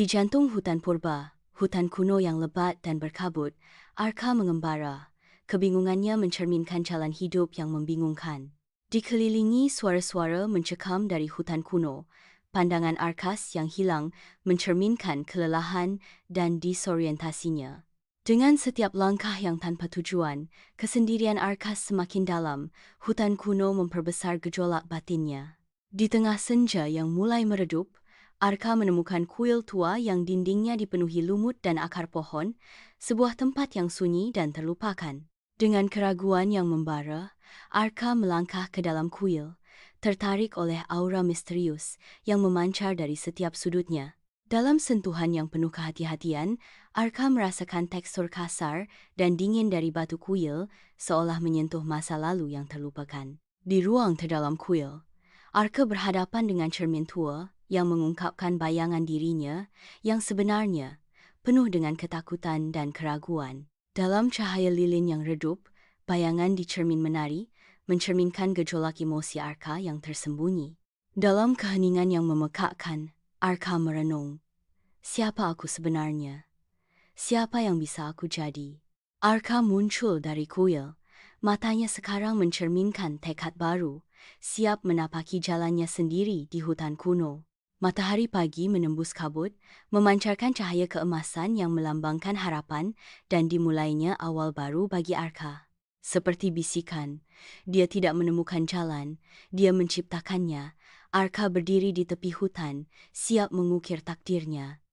Di jantung hutan purba, hutan kuno yang lebat dan berkabut, Arka mengembara. Kebingungannya mencerminkan jalan hidup yang membingungkan. Dikelilingi suara-suara mencekam dari hutan kuno, pandangan Arkas yang hilang mencerminkan kelelahan dan disorientasinya. Dengan setiap langkah yang tanpa tujuan, kesendirian Arkas semakin dalam, hutan kuno memperbesar gejolak batinnya. Di tengah senja yang mulai meredup, Arka menemukan kuil tua yang dindingnya dipenuhi lumut dan akar pohon, sebuah tempat yang sunyi dan terlupakan. Dengan keraguan yang membara, Arka melangkah ke dalam kuil, tertarik oleh aura misterius yang memancar dari setiap sudutnya. Dalam sentuhan yang penuh kehati-hatian, Arka merasakan tekstur kasar dan dingin dari batu kuil, seolah menyentuh masa lalu yang terlupakan. Di ruang terdalam kuil, Arka berhadapan dengan cermin tua yang mengungkapkan bayangan dirinya yang sebenarnya, penuh dengan ketakutan dan keraguan. Dalam cahaya lilin yang redup, bayangan di cermin menari, mencerminkan gejolak emosi Arka yang tersembunyi. Dalam keheningan yang memekakkan, Arka merenung. Siapa aku sebenarnya? Siapa yang bisa aku jadi? Arka muncul dari kuil. Matanya sekarang mencerminkan tekad baru, siap menapaki jalannya sendiri di hutan kuno. Matahari pagi menembus kabut, memancarkan cahaya keemasan yang melambangkan harapan dan dimulainya awal baru bagi Arka. Seperti bisikan, dia tidak menemukan jalan, dia menciptakannya. Arka berdiri di tepi hutan, siap mengukir takdirnya.